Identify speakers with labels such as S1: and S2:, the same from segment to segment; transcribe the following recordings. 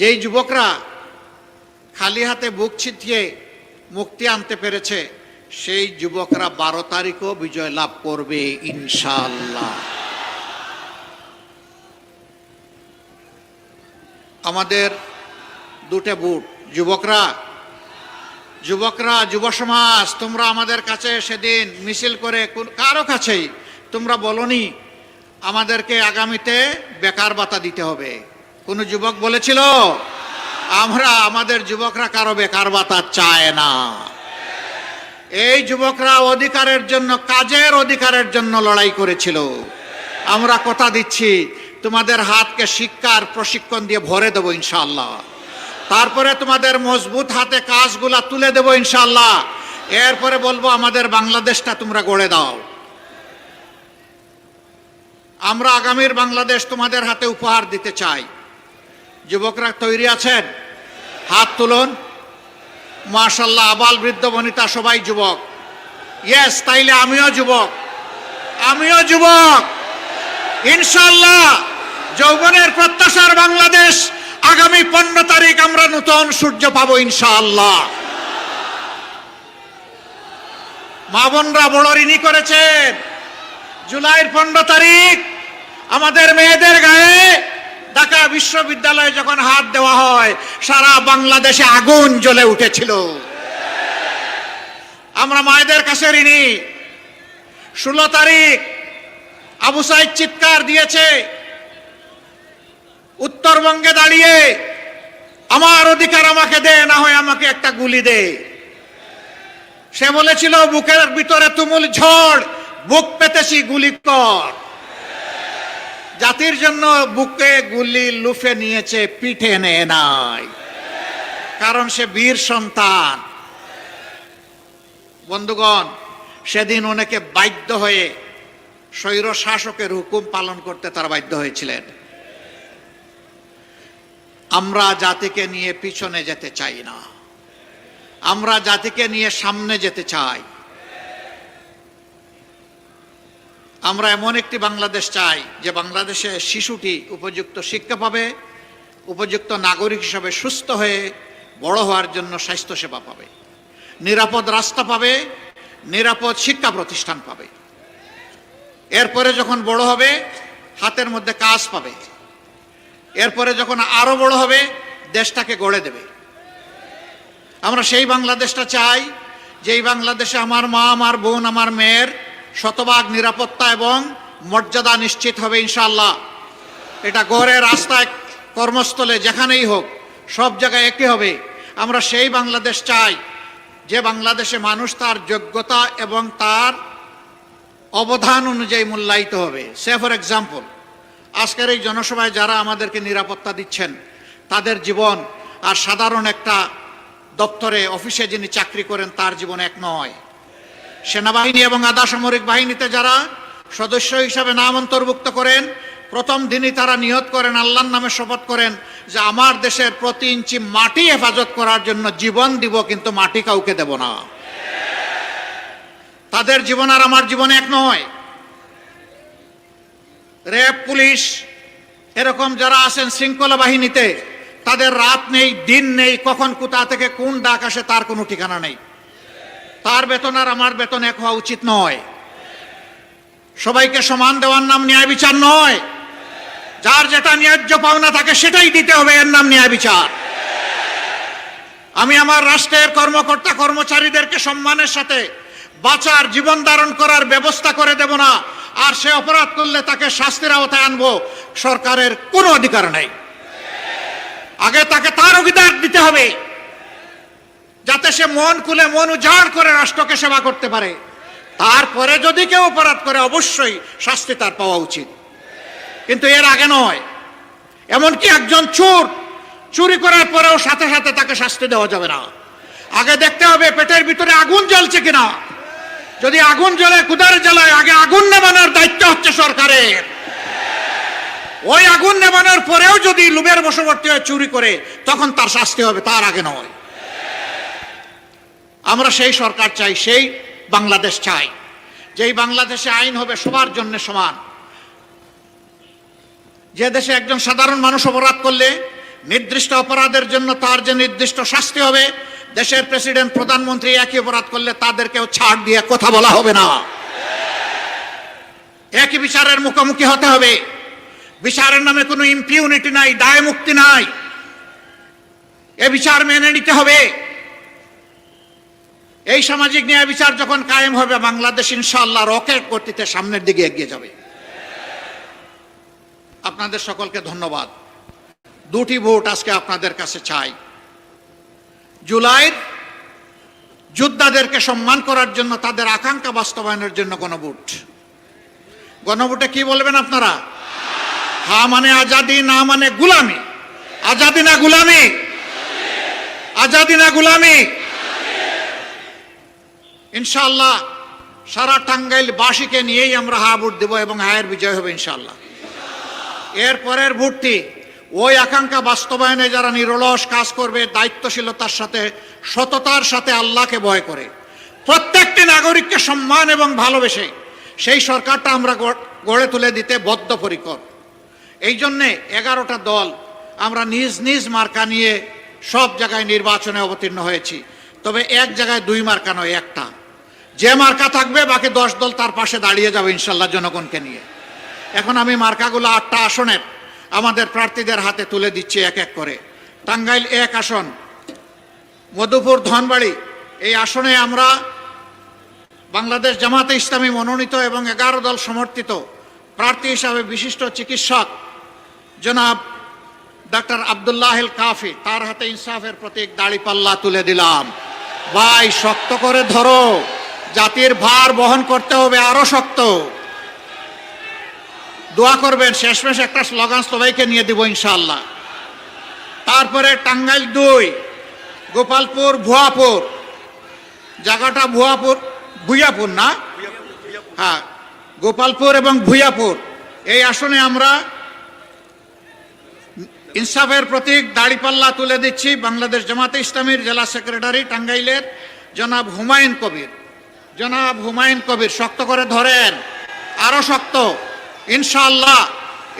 S1: যেই যুবকরা খালি হাতে বুক ছিটিয়ে মুক্তি আনতে পেরেছে, সেই যুবকরা বারো তারিখও বিজয় লাভ করবে ইনশাল্লাহ আমাদের দুটো বুট। যুবকরা যুবকরা, যুব সমাজ, তোমরা আমাদের কাছে সেদিন মিছিল করে কারও কাছেই তোমরা বলনি, আমাদেরকে আগামীতে বেকার ভাতা দিতে হবে। কোন যুবক বলেছিল, আমরা আমাদের যুবকরা কারও বেকার ভাতা চায় না। এই যুবকরা অধিকারের জন্য, কাজের অধিকারের জন্য লড়াই করেছিল। আমরা কথা দিচ্ছি, তোমাদের হাতকে শিক্ষার প্রশিক্ষণ দিয়ে ভরে দেবো ইনশাল্লাহ তারপরে তোমাদের মজবুত হাতে কাজগুলা তুলে দেবো ইনশাল্লাহ এরপরে বলব, আমাদের বাংলাদেশটা তোমরা গড়ে দাও। আমরা আগামীর বাংলাদেশ তোমাদের হাতে উপহার দিতে চাই। যুবকরা তৈরি আছেন। হাত তুলুন। মাশাল্লাহ আবাল বৃদ্ধ বনিতা সবাই যুবক। ইয়েস তাইলে আমিও যুবক। আমিও যুবক। ইনশাল্লাহ যৌবনের প্রত্যাশার বাংলাদেশ আগামী পনেরো তারিখ আমরা নতুন সূর্য পাবো ইনশাআল্লাহ। মা বোনরা বড় ঋণী করেছেন। জুলাইয়ের পনেরো তারিখ আমাদের মেয়েদের গায়ে ঢাকা বিশ্ববিদ্যালয়ে যখন হাত দেওয়া হয়, সারা বাংলাদেশে আগুন জ্বলে উঠেছিল। আমরা মায়েদের কাছে ঋণী। ষোলো তারিখ আবু সাইদ চিৎকার দিয়েছে, উত্তরবঙ্গে দাঁড়িয়ে, আমার অধিকার আমাকে দে, না হয় আমাকে একটা গুলি দে। সে বলেছিল, বুকের ভিতরে তুমুল ঝড়, বুক পেতেছি গুলি কর। জাতির জন্য বুকে গুলি লুফে নিয়েছে, পিঠে নেয় নাই। কারণ সে বীর সন্তান। বন্ধুগণ, সেদিন অনেকে বাধ্য হয়ে স্বৈর শাসকের হুকুম পালন করতে তারা বাধ্য হয়েছিলেন। আমরা জাতিকে নিয়ে পিছনে যেতে চাই না। আমরা জাতিকে নিয়ে সামনে যেতে চাই। আমরা এমন একটি বাংলাদেশ চাই যে বাংলাদেশে শিশুটি উপযুক্ত শিক্ষা পাবে, উপযুক্ত নাগরিক হিসাবে সুস্থ হয়ে বড় হওয়ার জন্য স্বাস্থ্যসেবা পাবে, নিরাপদ রাস্তা পাবে, নিরাপদ শিক্ষা প্রতিষ্ঠান পাবে। এরপরে যখন বড় হবে, হাতের মধ্যে কাজ পাবে। এরপরে যখন আরও বড় হবে, দেশটাকে গড়ে দেবে। আমরা সেই বাংলাদেশটা চাই, যেই বাংলাদেশে আমার মা, আমার বোন, আমার মেয়ের শতভাগ নিরাপত্তা এবং মর্যাদা নিশ্চিত হবে ইনশাল্লাহ এটা গড়ে রাস্তায় কর্মস্থলে যেখানেই হোক, সব জায়গায় একই হবে। আমরা সেই বাংলাদেশ চাই, যে বাংলাদেশে মানুষ তার যোগ্যতা এবং তার অবদান অনুযায়ী মূল্যায়িত হবে। সে ফর এক্সাম্পল আজকের এই জনসভায় যারা আমাদেরকে নিরাপত্তা দিচ্ছেন, তাদের জীবন আর সাধারণ একটা দপ্তরে, অফিসে যিনি চাকরি করেন, তার জীবন এক নয়। সেনাবাহিনী এবং আধা সামরিক বাহিনীতে যারা সদস্য হিসাবে নাম অন্তর্ভুক্ত করেন, প্রথম দিনই তারা নিয়ত করেন, আল্লাহর নামে শপথ করেন যে আমার দেশের প্রতি ইঞ্চি মাটি হেফাজত করার জন্য জীবন দিব, কিন্তু মাটি কাউকে দেব না। তাদের জীবন আর আমার জীবন এক নয়। র্যাব, পুলিশ, এরকম যারা আছেন শৃঙ্খলা বাহিনীতে, তাদের রাত নেই, দিন নেই, কখন কোথা থেকে কোন ডাক আসে তার কোনো ঠিকানা নেই। তার বেতন আর আমার বেতন এক হওয়া উচিত নয়। সবাইকে সমান দেওয়ার নাম ন্যায় বিচার নয়। যার যেটা ন্যায্য পাওনা থাকে সেটাই দিতে হবে, এর নাম ন্যায় বিচার। আমি আমার রাষ্ট্রের কর্মকর্তা কর্মচারীদেরকে সম্মানের সাথে বাঁচার, জীবন ধারণ করার ব্যবস্থা করে দেব না, আর সে অপরাধ করলে তাকে শাস্তির আওতায় আনব, সরকারের কোনো অধিকার নেই। আগে তাকে তার অধিকার সে মন খুলে মন উজাড় করে রাষ্ট্রকে সেবা করতে পারে। তারপরে যদি কেউ অপরাধ করে, অবশ্যই শাস্তি তার পাওয়া উচিত। কিন্তু এর আগে নয়। এমনকি একজন চোর, চুরি করার পরেও সাথে সাথে তাকে শাস্তি দেওয়া যাবে না। আগে দেখতে হবে পেটের ভিতরে আগুন জ্বলছে কিনা। যদি আগুন জ্বলে কুদার জ্বালায়, আগে আগুন নেবানোর দায়িত্ব হচ্ছে সরকারের। ওই আগুন নেবানোর পরেও যদি লুবের বশবর্তী হয়ে চুরি করে, তখন তার শাস্তি হবে, তার আগে নয়। আমরা সেই সরকার চাই, সেই বাংলাদেশ চাই। যেই বাংলাদেশে আইন হবে সবার জন্য সমান। যে দেশে একজন সাধারণ মানুষ অপরাধ করলে নির্দিষ্ট অপরাধের জন্য তার যে নির্দিষ্ট শাস্তি হবে, দেশের প্রেসিডেন্ট, প্রধানমন্ত্রী একই অপরাধ করলে তাদেরকেও ছাড় দিয়ে কথা বলা হবে না। একই বিচারের মুখোমুখি হতে হবে। বিচারের নামে কোনো ইম্পিউনিটি নাই দায় মুক্তি নাই। এ বিচার মেনে নিতে হবে। এই সামাজিক ন্যায় বিচার যখন কায়েম হবে, বাংলাদেশ ইনশাআল্লাহ রকেট গতিতে সামনের দিকে এগিয়ে যাবে। আপনাদের সকলকে ধন্যবাদ। দুটি ভোট আজকে আপনাদের কাছে চাই। জুলাইয়ের যোদ্ধাদেরকে সম্মান করার জন্য, তাদের আকাঙ্ক্ষা বাস্তবায়নের জন্য গণভোট। গণভোটে কি বলবেন আপনারা? হা মানে আজাদি, না মানে গুলামি। আজাদি না গুলামি? আজাদি না গুলামি? ইনশাআল্লাহ সারা টাঙ্গাইল বাসীকে নিয়েই আমরা হা ভোট দেব এবং হায়ের বিজয় হবে ইনশাল্লাহ এর পরের ভোটটি ওই আকাঙ্ক্ষা বাস্তবায়নে যারা নিরলস কাজ করবে, দায়িত্বশীলতার সাথে, সততার সাথে আল্লাহকে ভয় করে। প্রত্যেকটি নাগরিককে সম্মান এবং ভালোবেসে সেই সরকারটা আমরা গড়ে তুলে দিতে বদ্ধপরিকর। এই জন্যে এগারোটা দল আমরা নিজ নিজ মার্কা নিয়ে সব জায়গায় নির্বাচনে অবতীর্ণ হয়েছি। তবে এক জায়গায় দুই মার্কা নয়, একটা। যে মার্কা থাকবে, বাকি দশ দল তার পাশে দাঁড়িয়ে যাবে ইনশাল্লাহ জনগণকে নিয়ে। এখন আমি মার্কাগুলো আটটা আসনের আমাদের প্রার্থীদের হাতে তুলে দিচ্ছি এক এক করে। টাঙ্গাইল এক আসন, মধুপুর ধনবাড়ি। এই আসনে আমরা বাংলাদেশ জামাতে ইসলামী মনোনীত এবং এগারো দল সমর্থিত প্রার্থী হিসাবে বিশিষ্ট চিকিৎসক জনাব ডাক্তার আবদুল্লাহ কাফি, তার হাতে ইনসাফের প্রতীক দাড়িপাল্লা তুলে দিলাম। ভাই, শক্ত করে ধরো। জাতির ভার বহন করতে হবে, আরও শক্ত। দোয়া করবেন, শেষমেশ একটা স্লোগান সবাইকে নিয়ে দিব ইনশাল্লাহ তারপরে টাঙ্গাইল দুই, গোপালপুর, ভুয়াপুর। জায়গাটা ভুয়াপুর, ভুইয়াপুর না? হ্যাঁ গোপালপুর এবং ভুইয়াপুর। এই আসনে আমরা ইনসাফের প্রতীক দাড়িপাল্লা তুলে দিচ্ছি। বাংলাদেশ জামাতে ইসলামীর জেলা সেক্রেটারি টাঙ্গাইলের জনাব হুমায়ুন কবির। জনাব হুমায়ুন কবির, শক্ত করে ধরেন, আরও শক্ত। ইনশাল্লাহ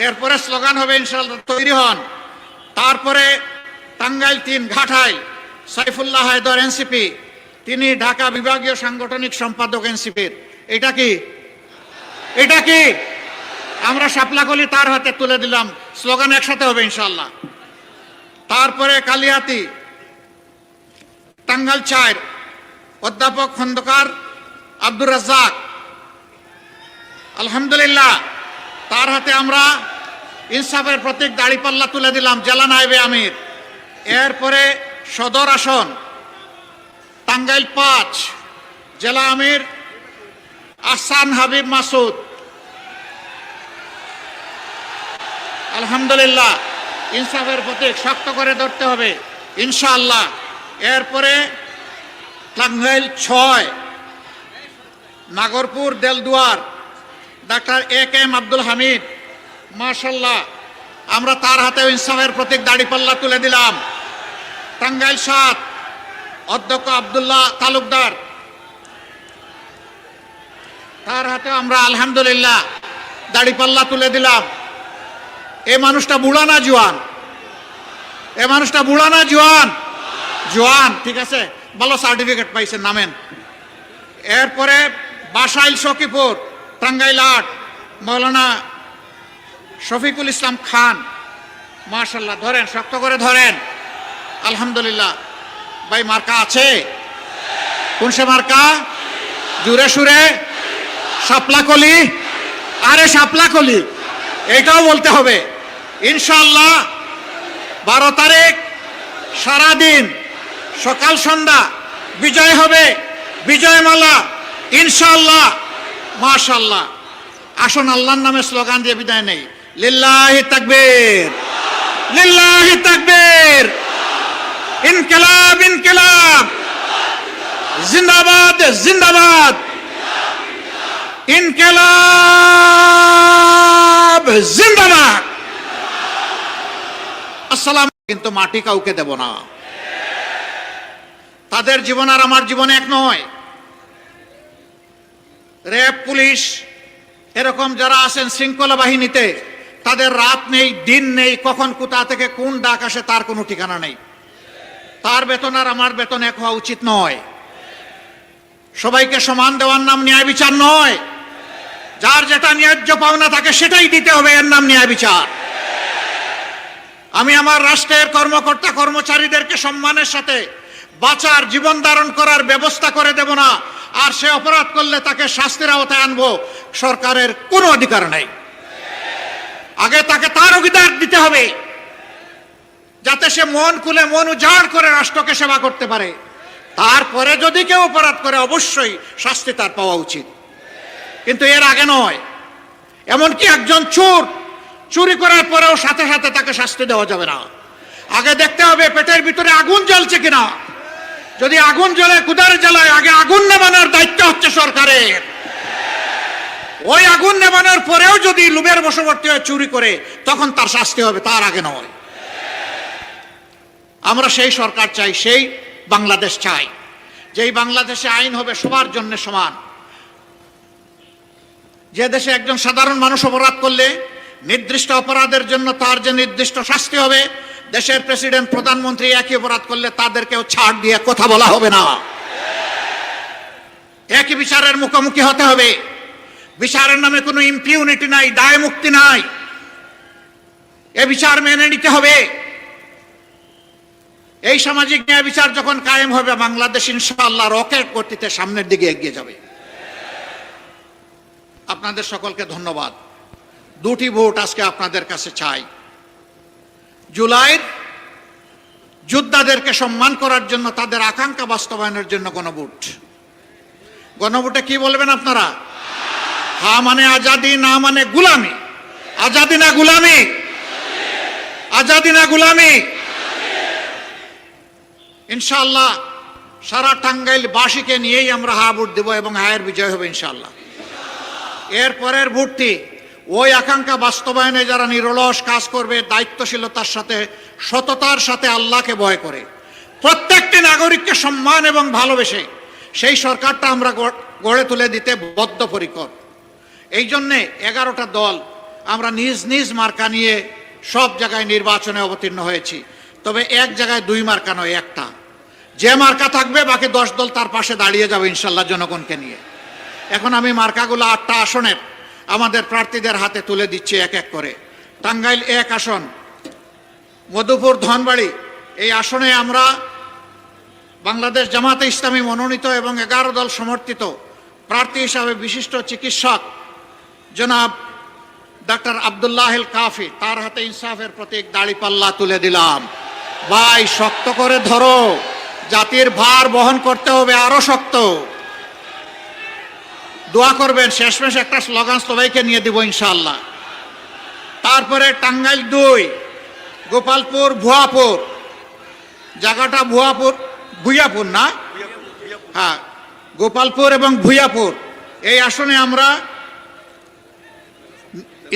S1: এরপরে স্লোগান হবে ইনশাল্লাহ তৈরি হন। তারপরে টাঙ্গাইল তিন ঘাটাইল সাইফুল্লাহ হায়দর এনসিপি, তিনি ঢাকা বিভাগীয় সাংগঠনিক সম্পাদক এনসিপির। এটা কি? এটা কি? আমরা শাপলাকলি তার হাতে তুলে দিলাম, স্লোগান একসাথে হবে ইনশাল্লাহ তারপরে কালিয়াতি টাঙ্গাল চার, অধ্যাপক খন্দকার আব্দুর রাজ্জাক। আলহামদুলিল্লাহ, তার হাতে আমরা ইনসাফের প্রতীক দাড়িপাল্লা তুলে দিলাম, জেলা নাইবে আমির। এরপরে সদর আসন, টাঙ্গাইল পাঁচ, জেলা আমির আসান হাবিব মাসুদ। আলহামদুলিল্লাহ, ইনসাফের প্রতীক শক্ত করে ধরতে হবে, ইনশাআল্লাহ। এরপরে টাঙ্গাইল ছয় Nagarpur, Delduar. Doctor A K M Abdul Hamid মার্শাল্লাহ আমরা তার হাতে ইনসাফের প্রতীক দাড়িপাল্লা তুলে দিলাম। টাঙ্গাইল সাত, অধ্যক্ষ আবদুল্লাহ তালুকদার। তার হাতে আমরা আলহামদুলিল্লাহ দাড়িপাল্লা তুলে দিলাম। এ মানুষটা বুড়া না জোয়ান? এ মানুষটা বুড়া না জোয়ান? জোয়ান, ঠিক আছে? ভালো সার্টিফিকেট পাইছেন, নামেন। এরপরে বাসাইল সকিপুর টাঙ্গাইল আট মৌলানা শফিকুল ইসলাম খান। মার্শাল্লাহ ধরেন, শক্ত করে ধরেন। আলহামদুলিল্লাহ। ভাই, মার্কা আছে? কোন সে মার্কা? জুরে সুরে? সাপলাকলি আরে সাপলাকলি এটাও বলতে হবে। ইনশাল্লাহ বারো তারিখ, সারাদিন সকাল সন্ধ্যা, বিজয় হবে বিজয় মালা ইনশাল্লাহ মাশাল্লাহ আসুন, আল্লাহর নামে স্লোগান দিয়ে বিদায় নেই। লিল্লাহি তাকবীর। লিল্লাহি তাকবীর। ইনকিলাব ইনকিলাব। জিন্দাবাদ জিন্দাবাদ। ইনকিলাব, জিন্দাবাদ। আসসালাম কিন্তু মাটি কাউকে দেব না। তাদের জীবন আর আমার জীবন এক নয়। র্যাব, পুলিশ, এরকম যারা আছেন শৃঙ্খলা বাহিনীতে, তাদের রাত নেই, দিন নেই, কখন কোথা থেকে কোন ডাক আসে তার কোনো ঠিকানা নেই। তার বেতন আর আমার বেতন এক হওয়া উচিত নয়। সবাইকে সমান দেওয়ার নাম ন্যায় বিচার নয়। যার যেটা ন্যায্য পাওনা থাকে সেটাই দিতে হবে, এর নাম ন্যায় বিচার। আমি আমার রাষ্ট্রের কর্মকর্তা কর্মচারীদেরকে সম্মানের সাথে বাঁচার, জীবন ধারণ করার ব্যবস্থা করে দেব না। আর সে অপরাধ করলে তাকে শাস্তির আওতায় আনব, সরকারের কোনো অধিকার নাই। আগে তাকে তার অধিকার দিতে হবে, যাতে সে মন খুলে মন উজাড় করে রাষ্ট্রকে সেবা করতে পারে। তারপরে যদি কেউ অপরাধ করে, অবশ্যই শাস্তি তার পাওয়া উচিত। কিন্তু এর আগে নয়, এমনকি একজন চোর, চুরি করার পরেও সাথে সাথে তাকে শাস্তি দেওয়া যাবে না। আগে দেখতে হবে পেটের ভিতরে আগুন জ্বলছে কিনা। যদি আগুন জ্বলে কুদারে জ্বালায়, আগে আগুন নেবানোর দায়িত্ব হচ্ছে সরকারের। ওই আগুন নেবানোর পরেও যদি লুবের বশবর্তী হয়ে চুরি করে, তখন তার শাস্তি হবে, তার আগে নয়। আমরা সেই সরকার চাই, সেই বাংলাদেশ চাই। যেই বাংলাদেশে আইন হবে সবার জন্য সমান। যে দেশে একজন সাধারণ মানুষ অপরাধ করলে, নির্দিষ্ট অপরাধের জন্য তার যে নির্দিষ্ট শাস্তি হবে দেশের প্রেসিডেন্ট, প্রধানমন্ত্রী একই অপরাধ করলে তাদেরকেও ছাড় দিয়ে কথা বলা হবে না। একই বিচারের মুখোমুখি হতে হবে। বিচারের নামে কোনো ইম্পিউনিটি নাই, দায় মুক্তি নাই। এ বিচার মেনে নিতে হবে। এই সামাজিক ন্যায় বিচার যখন কায়েম হবে, বাংলাদেশ ইনশাআল্লাহ রকেট গতিতে সামনের দিকে এগিয়ে যাবে। আপনাদের সকলকে ধন্যবাদ। দুটি ভোট আজকে আপনাদের কাছে চাই। জুলাইয়ের যোদ্ধাদেরকে সম্মান করার জন্য, তাদের আকাঙ্ক্ষা বাস্তবায়নের জন্য গণভোট। গণভোটে কি বলবেন আপনারা? হা মানে আজাদি, না মানে গুলামি। আজাদি না গুলামি? আজাদি না গুলামি? ইনশাআল্লাহ, সারা টাঙ্গাইল বাসীকে নিয়েই আমরা হা ভোট দেব এবং হায়ের বিজয় হবে ইনশাআল্লাহ। এর পরের ভোটটি ওই আকাঙ্ক্ষা বাস্তবায়নে যারা নিরলস কাজ করবে, দায়িত্বশীলতার সাথে, সততার সাথে আল্লাহকে ভয় করে। প্রত্যেকটি নাগরিককে সম্মান এবং ভালোবেসে সেই সরকারটা আমরা গড়ে তুলে দিতে বদ্ধপরিকর। এই জন্যে এগারোটা দল আমরা নিজ নিজ মার্কা নিয়ে সব জায়গায় নির্বাচনে অবতীর্ণ হয়েছি। তবে এক জায়গায় দুই মার্কা নয়, একটা। যে মার্কা থাকবে, বাকি দশ দল তার পাশে দাঁড়িয়ে যাবে ইনশাল্লাহ জনগণকে নিয়ে। এখন আমি মার্কাগুলো আটটা আসনের আমাদের প্রার্থীদের হাতে তুলে দিচ্ছে এক এক করে। টাঙ্গাইল এক আসন, মধুপুর ধনবাড়ি। এই আসনে আমরা বাংলাদেশ জামাতে ইসলামী মনোনীত এবং এগারো দল সমর্থিত প্রার্থী হিসাবে বিশিষ্ট চিকিৎসক জনাব ডাক্তার আবদুল্লাহ কাফি, তার হাতে ইনসাফের প্রতীক দাড়িপাল্লা তুলে দিলাম। ভাই, শক্ত করে ধরো। জাতির ভার বহন করতে হবে আরও শক্ত। দোয়া করবেন, শেষমেশ একটা স্লোগান সবাইকে নিয়ে দিব ইনশাল্লাহ তারপরে টাঙ্গাইল দুই, গোপালপুর, ভুয়াপুর। জায়গাটা ভুয়াপুর, ভুইয়াপুর না? হ্যাঁ গোপালপুর এবং ভুইয়াপুর। এই আসনে আমরা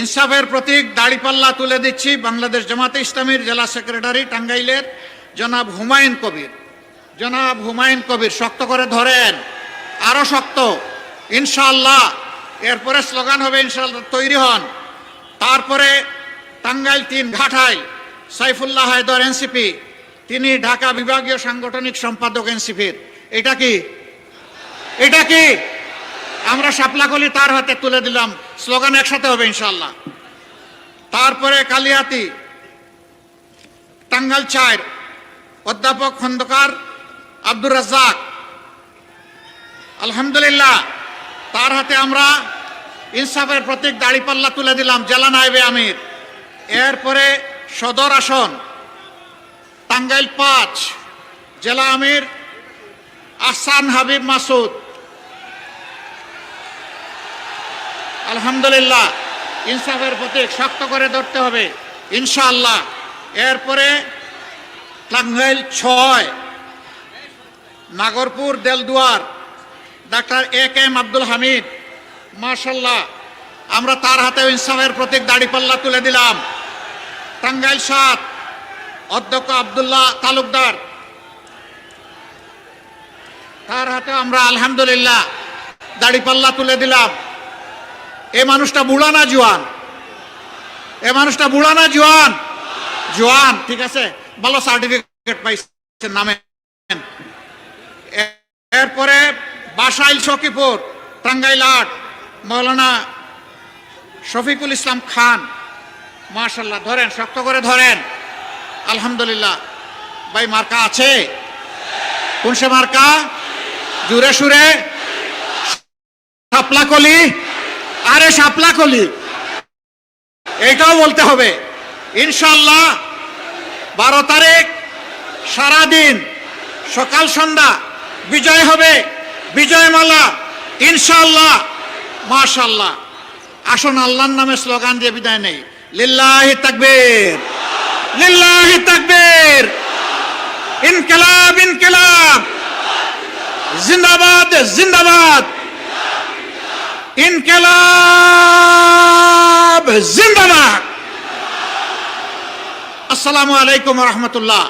S1: ইনসাফের প্রতীক দাড়িপাল্লা তুলে দিচ্ছি বাংলাদেশ জামাতে ইসলামীর জেলা সেক্রেটারি টাঙ্গাইলের জনাব হুমায়ুন কবির। জনাব হুমায়ুন কবির, শক্ত করে ধরেন, আরও শক্ত। ইনশাআল্লাহ, এরপরে স্লোগান হবে ইনশাল্লাহ তৈরি হন। তারপরে টাঙ্গাইল তিন ঘাটাইল সাইফুল্লাহ হায়দর এনসিপি, তিনি ঢাকা বিভাগীয় সাংগঠনিক সম্পাদক এনসিপির। এটা কি? এটা কি? আমরা শাপলাকলি তার হাতে তুলে দিলাম, স্লোগান একসাথে হবে ইনশাল্লাহ তারপরে কালিয়াতি টাঙ্গাল চায়ের অধ্যাপক খন্দকার আব্দুর রাজ্জাক। আলহামদুলিল্লাহ তার হাতে আমরা ইনসাফের প্রতীক দাড়িপাল্লা তুলে দিলাম, জেলা নাইবে আমির। এরপরে সদর আসন, টাঙ্গাইল পাঁচ, জেলা আমির আহসান হাবিব মাসুদ। আলহামদুলিল্লাহ, ইনসাফের প্রতীক শক্ত করে ধরতে হবে, ইনশাআল্লাহ। এরপরে টাঙ্গাইল ছয়, Nagarpur, Delduar. Doctor A K M Abdul Hamid মার্শাল্লাহ আমরা তার হাতে ইনসাফের প্রতীক দাড়িপাল্লা তুলে দিলাম। টাঙ্গাইল সাত, অধ্যক্ষ আবদুল্লাহ তালুকদার। তার হাতে আমরা আলহামদুলিল্লাহ দাড়িপাল্লা তুলে দিলাম। এ মানুষটা বুড়া না জুয়ান? এ মানুষটা বুড়া না জোয়ান? জোয়ান, ঠিক আছে? ভালো সার্টিফিকেট পাইছেন নামে এরপরে বাসাইল সকিপুর টাঙ্গাইল আট মৌলানা শফিকুল ইসলাম খান। মাশাল্লাহ ধরেন, শক্ত করে ধরেন। আলহামদুলিল্লাহ। ভাই, মার্কা আছে? কোন সে মার্কা? জুড়ে সুরে? শাপলা কলি আরে শাপলা কলি এটাও বলতে হবে। ইনশাল্লাহ বারো তারিখ, সারাদিন সকাল সন্ধ্যা, বিজয় হবে। বিজয় মালা ইনশাল্লাহ মাশাল্লাহ আসুন, আল্লাহর নামে স্লোগান দিয়ে বিদায় নেই। লিল্লাহি তাকবীর লিল্লাহি তাকবীর। ইনকিলাব ইনকিলাব। জিন্দাবাদ জিন্দাবাদ। ইনকিলাব, জিন্দাবাদ। আসসালামু আলাইকুম রহমতুল্লাহ।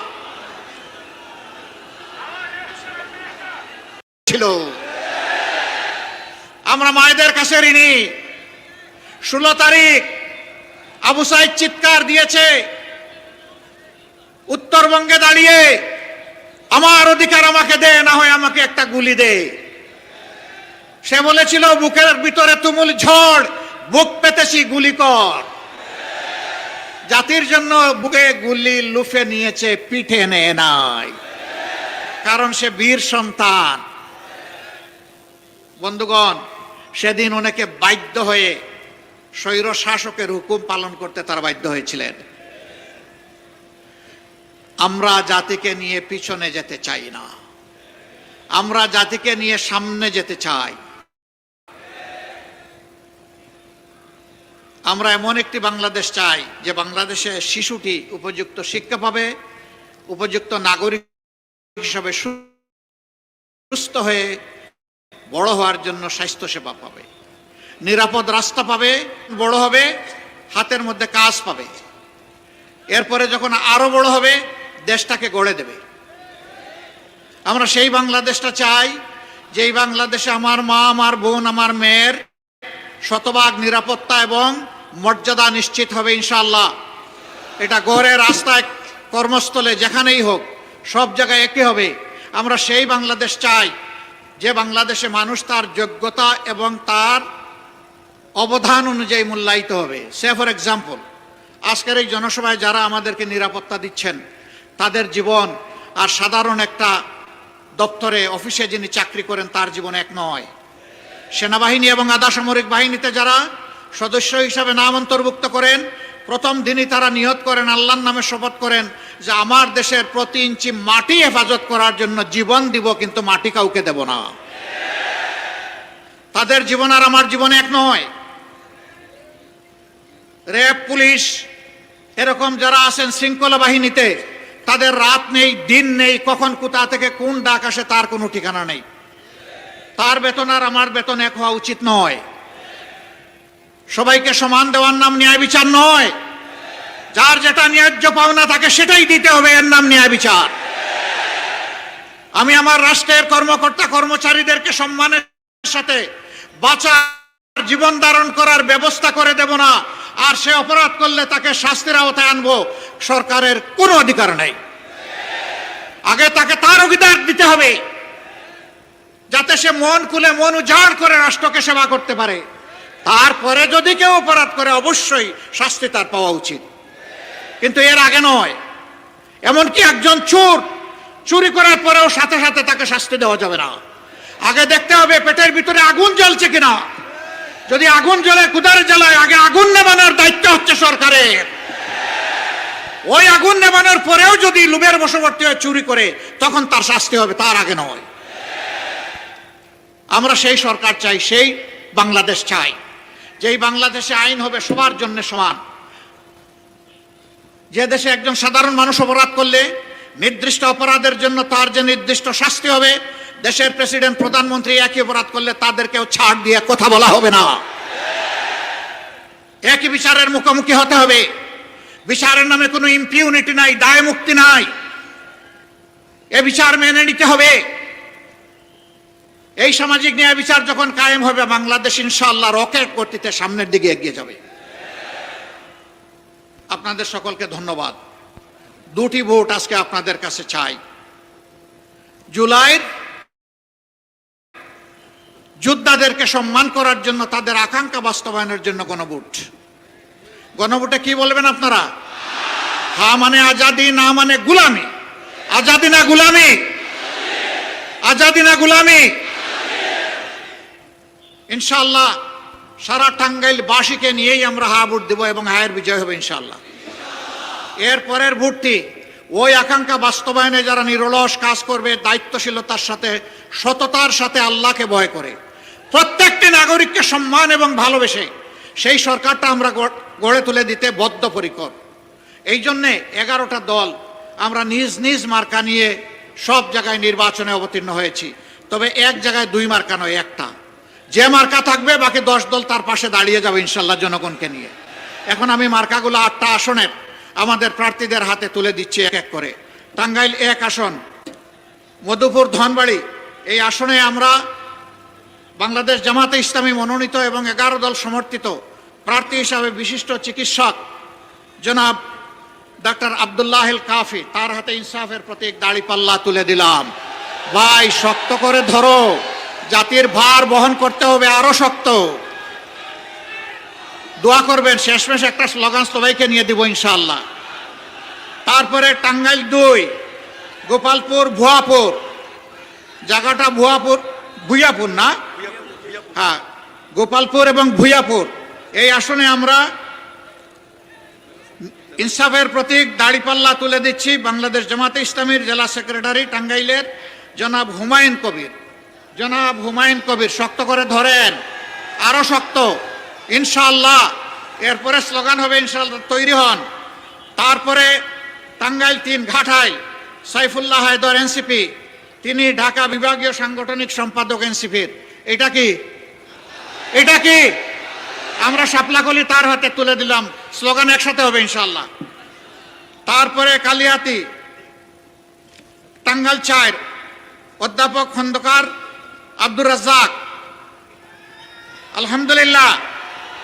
S1: আমরা মায়েদের কাছে ঋণী। ষোলো তারিখ আবু সাইদ চিৎকার দিয়েছে, উত্তরবঙ্গে দাঁড়িয়ে আমার অধিকার আমাকে দে, না হয় আমাকে একটা গুলি দে। সে বলেছিল, বুকের ভিতরে তুমুল ঝড়, বুক পেতেছি গুলি কর। জাতির জন্য বুকে গুলি লুফে নিয়েছে, পিঠে নেয় নাই। কারণ সে বীর সন্তান। বন্ধুগণ সেদিন অনেকে বাধ্য হয়ে স্বৈর শাসকের হুকুম পালন করতে তারা বাধ্য হয়েছিলেন। আমরা জাতিকে নিয়ে পিছনে যেতে চাই না। আমরা জাতিকে নিয়ে সামনে যেতে চাই। আমরা এমন একটি বাংলাদেশ চাই যে বাংলাদেশে শিশুটি উপযুক্ত শিক্ষা পাবে, উপযুক্ত নাগরিক হিসাবে সুস্থ হয়ে বড় হওয়ার জন্য স্বাস্থ্য সেবা পাবে। নিরাপদ রাস্তা পাবে, বড় হবে, হাতের মধ্যে কাজ পাবে। এরপরে যখন আরও বড় হবে, দেশটাকে গড়ে দেবে। আমরা সেই বাংলাদেশটা চাই, যেই বাংলাদেশে আমার মা, আমার বোন, আমার মেয়ের শতভাগ নিরাপত্তা এবং মর্যাদা নিশ্চিত হবে ইনশাল্লাহ এটা গড়ে, রাস্তায়, কর্মস্থলে যেখানেই হোক, সব জায়গায় একই হবে। আমরা সেই বাংলাদেশ চাই। যে বাংলাদেশে মানুষ তার যোগ্যতা এবং তার অবদান অনুযায়ী মূল্যায়িত হবে। সে ফর এক্সাম্পল আজকের এই জনসভায় যারা আমাদেরকে নিরাপত্তা দিচ্ছেন, তাদের জীবন আর সাধারণ একটা দপ্তরে, অফিসে যিনি চাকরি করেন, তার জীবন এক নয়। সেনাবাহিনী এবং আধা সামরিক বাহিনীতে যারা সদস্য হিসাবে নাম অন্তর্ভুক্ত করেন প্রথম দিনই তারা নিয়ত করেন, আল্লাহর নামে শপথ করেন যে আমার দেশের প্রতি ইঞ্চি মাটি হেফাজত করার জন্য জীবন দিব, কিন্তু মাটি কাউকে দেব না। তাদের জীবন আর আমার জীবন এক নয়। র্যাব, পুলিশ, এরকম যারা আছেন শৃঙ্খলা বাহিনীতে, তাদের রাত নেই, দিন নেই, কখন কোথা থেকে কোন ডাক আসে তার কোনো ঠিকানা নেই। তার বেতন আর আমার বেতন এক হওয়া উচিত নয়। সবাইকে সমান দেওয়ার নাম ন্যায় বিচার নয়। যার যেটা ন্যায্য পাওনা তাকে সেটাই দিতে হবে, এর নাম ন্যায় বিচার। আমি আমার রাষ্ট্রের কর্মকর্তা কর্মচারীদেরকে সম্মানের সাথে বাঁচার জীবন ধারণ করার ব্যবস্থা করে দেব না, আর সে অপরাধ করলে তাকে শাস্তির আওতায় আনব সরকারের কোনো অধিকার নাই। আগে তাকে তার অধিকার দিতে হবে, যাতে সে মন খুলে, মন উজাড় করে রাষ্ট্রকে সেবা করতে পারে। তারপরে যদি কেউ অপরাধ করে, অবশ্যই শাস্তি তার পাওয়া উচিত। কিন্তু এর আগে নয়। এমনকি একজন চোর, চুরি করার পরেও সাথে সাথে তাকে শাস্তি দেওয়া যাবে না। আগে দেখতে হবে পেটের ভিতরে আগুন জ্বলছে কিনা। যদি আগুন জ্বলে, কুদারে জ্বালায়, আগে আগুন নেবানোর দায়িত্ব হচ্ছে সরকারের। ওই আগুন নেবানোর পরেও যদি লুবের বশবর্তী হয়ে চুরি করে, তখন তার শাস্তি হবে, তার আগে নয়। আমরা সেই সরকার চাই, সেই বাংলাদেশ চাই। যেই বাংলাদেশে আইন হবে সবার জন্য সমান। যে দেশে একজন সাধারণ মানুষ অপরাধ করলে নির্দিষ্ট অপরাধের জন্য তার যে নির্দিষ্ট শাস্তি হবে, দেশের প্রেসিডেন্ট, প্রধানমন্ত্রী একই অপরাধ করলে তাদেরকেও ছাড় দিয়ে কথা বলা হবে না। একই বিচারের মুখোমুখি হতে হবে। বিচারের নামে কোনো ইম্পিউনিটি নাই দায় মুক্তি নাই। এ বিচার মেনে নিতে হবে। এই সামাজিক ন্যায় বিচার যখন কায়েম হবে, বাংলাদেশ ইনশাল্লাহ রকেট গতিতে সামনের দিকে এগিয়ে যাবে। আপনাদের সকলকে ধন্যবাদ। দুটি ভোট আজকে আপনাদের কাছে চাই। জুলাইয়ের যোদ্ধাদেরকে সম্মান করার জন্য, তাদের আকাঙ্ক্ষা বাস্তবায়নের জন্য গণভোট। গণভোটে কি বলবেন আপনারা? হা মানে আজাদি, না মানে গুলামি। আজাদি না গুলামি? আজাদি না গুলামি? ইনশাল্লাহ সারা টাঙ্গাইল বাসীকে নিয়েই আমরা হা ভোট দেবো এবং হায়ের বিজয় হবে ইনশাল্লাহ এর পরের ভোটটি ওই আকাঙ্ক্ষা বাস্তবায়নে যারা নিরলস কাজ করবে, দায়িত্বশীলতার সাথে, সততার সাথে আল্লাহকে ভয় করে। প্রত্যেকটি নাগরিককে সম্মান এবং ভালোবেসে সেই সরকারটা আমরা গড়ে তুলে দিতে বদ্ধপরিকর। এই জন্যে এগারোটা দল আমরা নিজ নিজ মার্কা নিয়ে সব জায়গায় নির্বাচনে অবতীর্ণ হয়েছি। তবে এক জায়গায় দুই মার্কা নয়, একটা। যে মার্কা থাকবে, বাকি দশ দল তার পাশে দাঁড়িয়ে যাবে ইনশাল্লাহ জনগণকে নিয়ে। এখন আমি মার্কাগুলো আটটা আসনের আমাদের প্রার্থীদের হাতে তুলে দিচ্ছি এক এক করে। টাঙ্গাইল এক আসন, মধুপুর ধনবাড়ি। এই আসনে আমরা বাংলাদেশ জামাতে ইসলামী মনোনীত এবং এগারো দল সমর্থিত প্রার্থী হিসাবে বিশিষ্ট চিকিৎসক জনাব ডাক্তার আবদুল্লাহ কাফি, তার হাতে ইনসাফের প্রতীক দাড়িপাল্লা তুলে দিলাম। ভাই, শক্ত করে ধরো। জাতির ভার বহন করতে হবে, আরও শক্ত। দোয়া করবেন, শেষমেশ একটা স্লোগান সবাইকে নিয়ে দিব ইনশাল্লাহ তারপরে টাঙ্গাইল দুই, গোপালপুর, ভুয়াপুর। জায়গাটা ভুয়াপুর, ভুইয়াপুর না? হ্যাঁ গোপালপুর এবং ভুইয়াপুর। এই আসনে আমরা ইনসাফের প্রতীক দাড়িপাল্লা তুলে দিচ্ছি বাংলাদেশ জামাতে ইসলামীর জেলা সেক্রেটারি টাঙ্গাইলের জনাব হুমায়ুন কবির। জনাব হুমায়ুন কবির, শক্ত করে ধরেন। আরও শক্ত। ইনশাল্লাহ এরপরে স্লোগান হবে ইনশাল্লাহ তৈরি হন। তারপরে টাঙ্গাইল তিন ঘাটাইল সাইফুল্লাহ হায়দর এনসিপি, তিনি ঢাকা বিভাগীয় সাংগঠনিক সম্পাদক এনসিপির। এটা কি? এটা কি? আমরা শাপলাকলি তার হাতে তুলে দিলাম। স্লোগান একসাথে হবে ইনশাল্লাহ তারপরে কালিয়াতি টাঙ্গাল চায়ের অধ্যাপক খন্দকার আব্দুর রাজ্জাক। আলহামদুলিল্লাহ,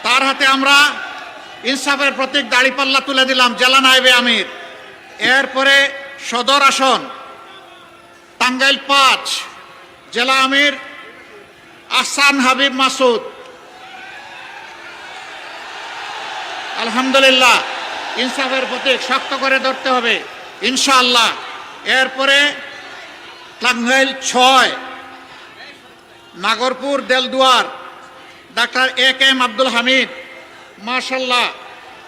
S1: তার হাতে আমরা ইনসাফের প্রতীক দাড়িপাল্লা তুলে দিলাম, জেলা নাইবে আমির। এরপরে সদর আসন, টাঙ্গাইল পাঁচ, জেলা আমির আহসান হাবিব মাসুদ। আলহামদুলিল্লাহ, ইনসাফের প্রতীক শক্ত করে ধরতে হবে, ইনশাআল্লাহ। এরপরে টাঙ্গাইল ছয় Nagarpur, Delduar. Doctor A K M Abdul Hamid, মাশাল্লাহ।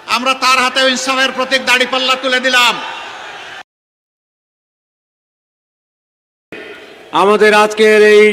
S1: আমরা তার হাতে ইনসাফের প্রতীক দাড়িপাল্লা তুলে দিলাম।
S2: আমাদের আজকের এই